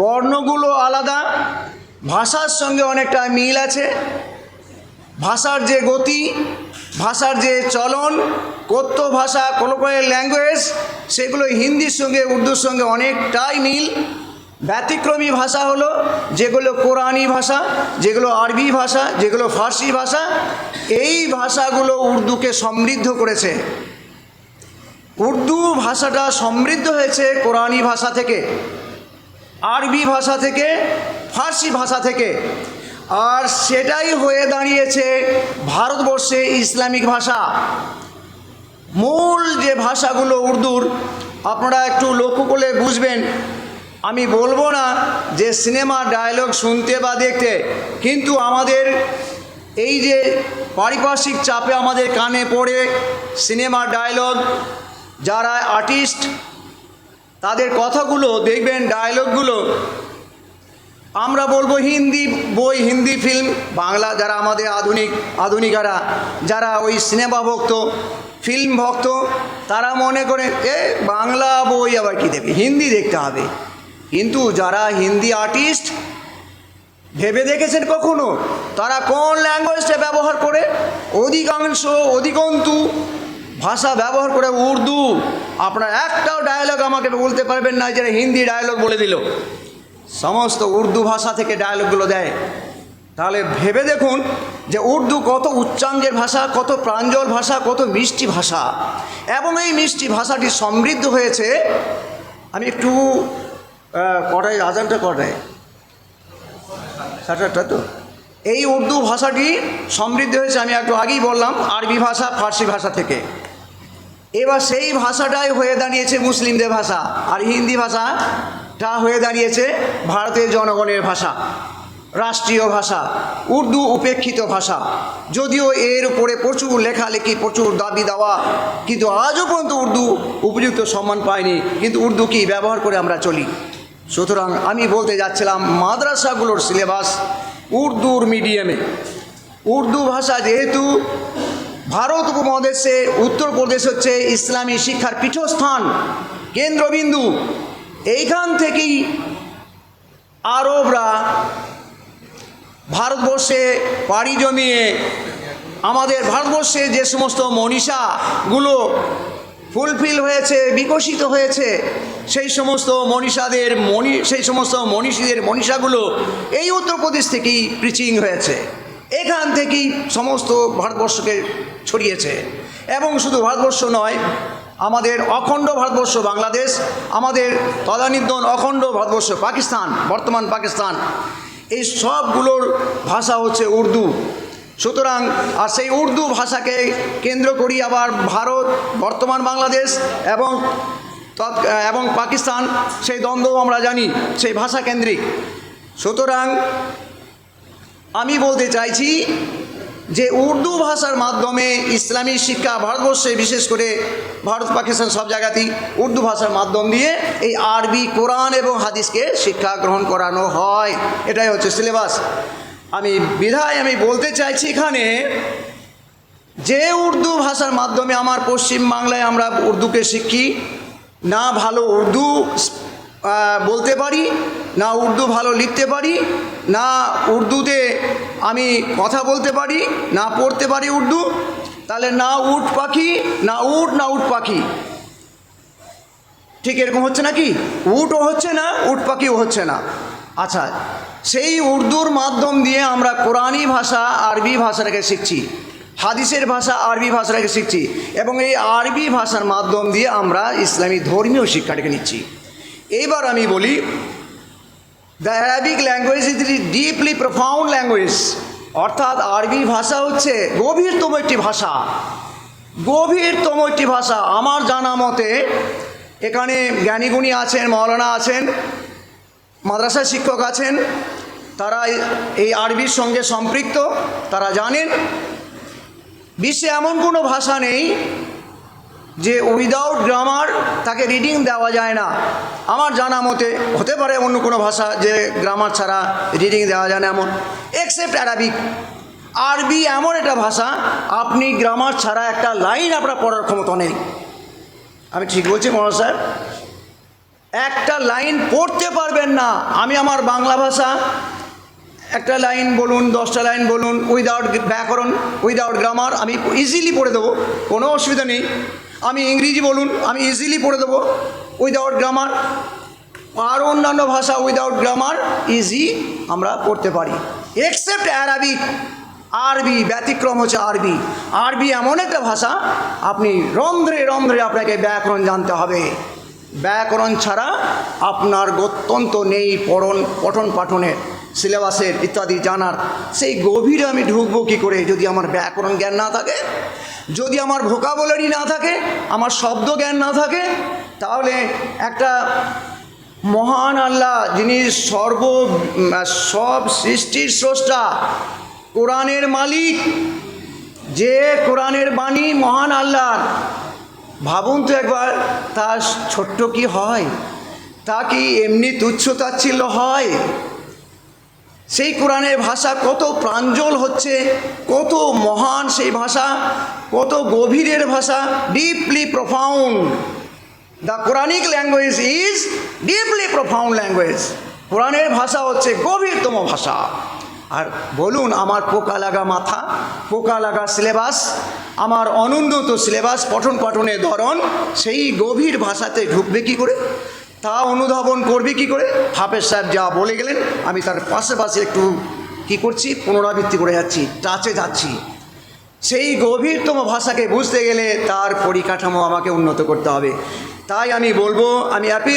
বর্ণগুলো আলাদা, ভাষার সঙ্গে অনেকটা মিল আছে। ভাষার যে গতি, ভাষার যে চলন, কথ্য ভাষা কোলোকাল ল্যাঙ্গুয়েজ সেগুলো হিন্দির সঙ্গে, উর্দুর সঙ্গে অনেকটাই মিল। ব্যতিক্রমী ভাষা হলো যেগুলো কোরআনি ভাষা, যেগুলো আরবি ভাষা, যেগুলো ফার্সি ভাষা। এই ভাষাগুলো উর্দুকে সমৃদ্ধ করেছে। উর্দু ভাষাটা সমৃদ্ধ হয়েছে কোরআনি ভাষা থেকে। আরবি ভাষা থেকে ফার্সি ভাষা থেকে। আর সেটাই হয়ে দাঁড়িয়েছে ভারতবর্ষে ইসলামিক ভাষা। মূল যে ভাষাগুলো উর্দুর, আপনারা একটু লক্ষ্য করলে বুঝবেন। আমি বলব না যে সিনেমা, ডায়লগ শুনতে বা দেখতে, কিন্তু আমাদের এই যে পারিপার্শ্বিক চাপে আমাদের কানে পড়ে সিনেমা, ডায়লগ, যারা আর্টিস্ট তাদের কথাগুলো, দেখবেন ডায়লগগুলো আমরা বলব হিন্দি বই, হিন্দি ফিল্ম বাংলা যারা আমাদের আধুনিক, আধুনিকারা, যারা ওই সিনেমা ভক্ত ফিল্ম ভক্ত, তারা মনে করে, এ, বাংলা বই আবার কি দেবে? হিন্দি দেখতে হবে। কিন্তু যারা হিন্দি আর্টিস্ট ভেবে দেখেছেন কখনো? তারা কোন ল্যাঙ্গুয়েজটা ব্যবহার করে? অধিকাংশ, অধিকন্তু ভাষা ব্যবহার করে উর্দু, আপনার একটাও ডায়লগ আমাকে বলতে পারবেন না যে হিন্দি ডায়লগ বলে দিল। সমস্ত উর্দু ভাষা থেকে ডায়লগগুলো দেয়। তাহলে ভেবে দেখুন যে উর্দু কত উচ্চাঙ্গের ভাষা, কত প্রাঞ্জল ভাষা, কত মিষ্টি ভাষা। এবং এই মিষ্টি ভাষাটি সমৃদ্ধ হয়েছে, আমি একটু কটায় আজানটা কটায় সাড়ে তো? এই উর্দু ভাষাটি সমৃদ্ধ হয়েছে, আমি একটু আগেই বললাম, আরবি ভাষা, ফার্সি ভাষা থেকে। এবার সেই ভাষাটাই হয়ে দাঁড়িয়েছে মুসলিমদের ভাষা। আর হিন্দি ভাষাটা হয়ে দাঁড়িয়েছে ভারতের জনগণের ভাষা, রাষ্ট্রীয় ভাষা, উর্দু উপেক্ষিত ভাষা। যদিও এর উপরে প্রচুর লেখালেখি, প্রচুর দাবি দেওয়া, কিন্তু আজও পর্যন্ত উর্দু উপযুক্ত সম্মান পায়নি। কিন্তু উর্দু কি ব্যবহার করে আমরা চলি? সুতরাং আমি বলতে যাচ্ছিলাম, মাদ্রাসাগুলোর সিলেবাস উর্দুর মিডিয়ামে। উর্দু ভাষা যেহেতু ভারত উপমহাদেশে উত্তরপ্রদেশ হচ্ছে ইসলামী শিক্ষার পীঠস্থান, কেন্দ্রবিন্দু। এইখান থেকেই আরবরা ভারতবর্ষে পাড়ি জমিয়ে আমাদের ভারতবর্ষে যে সমস্ত মনীষাগুলো ফুলফিল হয়েছে, বিকশিত হয়েছে, সেই সমস্ত মনীষাদের মনি, সেই সমস্ত মনীষীদের মনীষাগুলো এই উত্তরপ্রদেশ থেকেই প্রিচিং হয়েছে। এখান থেকেই সমস্ত ভারতবর্ষকে ছড়িয়েছে। এবং শুধু ভারতবর্ষ নয়, আমাদের অখণ্ড ভারতবর্ষ বাংলাদেশ, আমাদের তদানীন্তন অখণ্ড ভারতবর্ষ পাকিস্তান, বর্তমান পাকিস্তান, এই সবগুলোর ভাষা হচ্ছে উর্দু। সুতরাং, আর সেই উর্দু ভাষাকে কেন্দ্র করি আবার ভারত, বর্তমান বাংলাদেশ এবং এবং পাকিস্তান, সেই দ্বন্দ্ব আমরা জানি, সেই ভাষা কেন্দ্রিক। সুতরাং আমি বলতে চাইছি যে উর্দু ভাষার মাধ্যমে ইসলামী শিক্ষা ভারতবর্ষে বিশেষ করে ভারত, পাকিস্তান সব জায়গাতেই উর্দু ভাষার মাধ্যম দিয়ে এই আরবি, কোরআন এবং হাদিসকে শিক্ষা গ্রহণ করানো হয়। এটাই হচ্ছে সিলেবাস। আমি, বিধায় আমি বলতে চাইছি এখানে যে উর্দু ভাষার মাধ্যমে আমার পশ্চিম বাংলায় আমরা উর্দুকে শিখি, না ভালো উর্দু বলতে পারি না উর্দু ভালো লিখতে পারি, না উর্দুতে আমি কথা বলতে পারি, না পড়তে পারি উর্দু, তাহলে না উট পাখি, না উট না উট পাখি। ঠিক এরকম হচ্ছে নাকি? উটও হচ্ছে না, উট পাখিও হচ্ছে না। আচ্ছা সেই উর্দুর মাধ্যম দিয়ে আমরা কোরআনি ভাষা, আরবি ভাষাটাকে শিখছি, হাদিসের ভাষা, আরবি ভাষাটাকে শিখছি, এবং এই আরবি ভাষার মাধ্যম দিয়ে আমরা ইসলামী ধর্মীয় শিক্ষাটাকে নিচ্ছি। এইবার আমি বলি the Arabic language is deeply profound language অর্থাৎ আরবি ভাষা হচ্ছে গভীরতম একটি ভাষা। গভীরতম একটি ভাষা। আমার জানা মতে, এখানে জ্ঞানীগুণী আছেন, মৌলানা আছেন মাদ্রাসা শিক্ষক আছেন, তারা এই আরবির সঙ্গে সম্পৃক্ত, তারা জানেন। বিশ্বে এমন কোনো ভাষা নেই যে উইদাউট গ্রামার তাকে রিডিং দেওয়া যায় না। আমার জানা মতে হতে পারে অন্য কোনো ভাষা যে গ্রামার ছাড়া রিডিং দেওয়া যায় না এমন। এক্সেপ্ট অ্যারাবিক আরবি এমন একটা ভাষা, আপনি গ্রামার ছাড়া একটা লাইন আপনার পড়ার ক্ষমতা নেই। আমি ঠিক বলছি মহান স্যার একটা লাইন পড়তে পারবেন না। আমি আমার বাংলা ভাষা, একটা লাইন বলুন, দশটা লাইন বলুন উইদাউট ব্যাকরণ উইদাউট গ্রামার আমি ইজিলি পড়ে দেবো। কোনো অসুবিধা নেই। আমি ইংরেজি বলুন, আমি ইজিলি পড়ে দেবো। উইদাউট গ্রামার আর অন্যান্য ভাষা উইদাউট গ্রামার ইজি আমরা পড়তে পারি। এক্সেপ্ট অ্যারাবিক আরবি ব্যতিক্রম হচ্ছে আরবি আরবি এমন একটা ভাষা, আপনি রন্ধ্রে রন্ধ্রে আপনাকে ব্যাকরণ জানতে হবে। ব্যাকরণ ছাড়া আপনার গত্যন্ত নেই পড়ন, পঠন পাঠনের সিলেবাসের ইত্যাদি জানার। সেই গভীরে আমি ঢুকবো কী করে, যদি আমার ব্যাকরণ জ্ঞান না থাকে? যদি আমার ভোকাবলারি না থাকে, আমার শব্দ জ্ঞান না থাকে, তাহলে একটা মহান আল্লাহ, যিনি সর্ব সব সৃষ্টির স্রষ্টা, কোরআনের মালিক, যে কোরআনের বাণী মহান আল্লাহ ভাবুন তো একবার তার ছোট্ট কি হয়? তা কি এমনি তুচ্ছ তাচ্ছিল্য হয়? সেই কোরআনের ভাষা কত প্রাঞ্জল হচ্ছে, কত মহান সেই ভাষা, কত গভীরের ভাষা deeply profound the Quranic language is deeply profound language কোরআনের ভাষা হচ্ছে গভীরতম ভাষা। আর বলুন, আমার পোকা লাগা মাথা, পোকা লাগা সিলেবাস আমার অনুন্নত সিলেবাস পঠন পাঠনের ধরন, সেই গভীর ভাষাতে ঢুকবে কি করে? তা অনুধাবন করবি কি করে? হাফেজ সাহেব যা বলে গেলেন, আমি তার পাশে পাশে একটু কি করছি, পুনরাবৃত্তি করে যাচ্ছি, টাচে যাচ্ছি। সেই গভীরতম ভাষাকে বুঝতে গেলে তার পরিকাঠামো আমাকে উন্নত করতে হবে। তাই আমি বলব, আমি অ্যাপিল